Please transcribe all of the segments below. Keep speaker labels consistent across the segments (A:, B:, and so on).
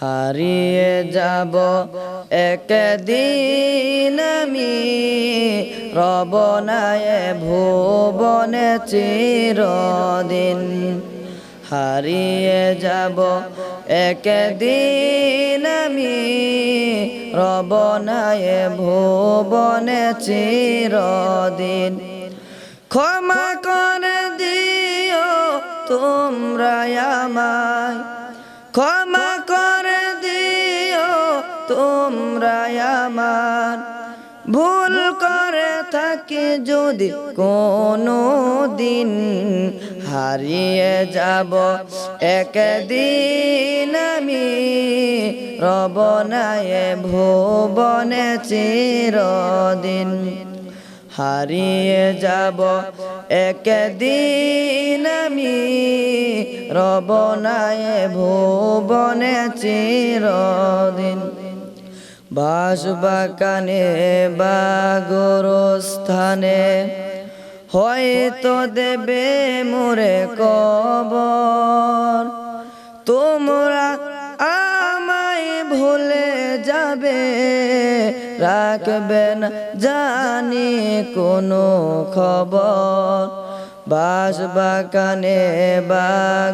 A: হারিয়ে যাব একদিন আমি। রবনায় ভুবনে চিরদিন। হারিয়ে যাব একদিন আমি। রবনায় ভুবনে চিরদিন। ক্ষমা করে দিও তোমরা আমায়। ক্ষমা তোমরা আমার। ভুল করে থাকি যদি কোনো দিন হারিয়ে যাব একদিন আমি। রবনায় ভুবনে চিরদিন, হারিয়ে যাব একদিন আমি। রবনায় ভুবনে চিরদিন। বাসবাকানে বা গোরস্থানে, হয়তো দেবে মোরে কবর। তোমরা আমায় ভুলে যাবে রাখবেন জানি কোনো খবর। বাস বাগানে বা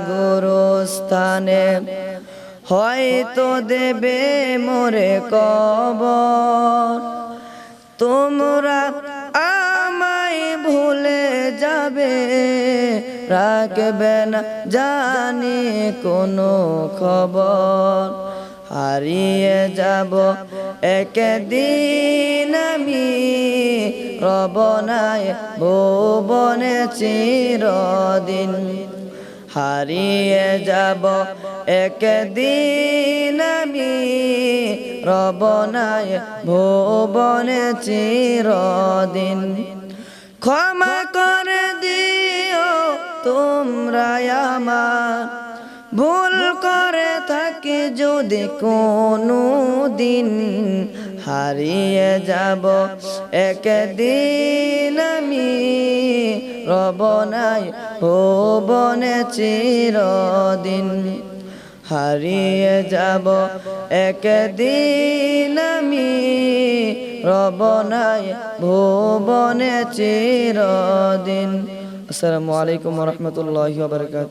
A: গুরুস্থানে হয়তো দেবে মোরে কবর। তোমরা আমায় ভুলে যাবে, রাখবে না জানি কোনো খবর। হারিয়ে যাব একদিন আমি রবনায় ভুবনে চিরদিন। হারিয়ে যাব। একদিন আমি রবনায় ভুবনে চিরদিন। ক্ষমা করে দিও তোমরা আমার। ভুল করে থাকি যদি কোনো দিন হারিয়ে যাব। একদিন রবনায় বনে চিরদিন হারিয়ে যাব। একদিন আমি রবনায় ভুবনে চিরদিন। আসসালামু আলাইকুম রহমতুল্লাহ বারকাত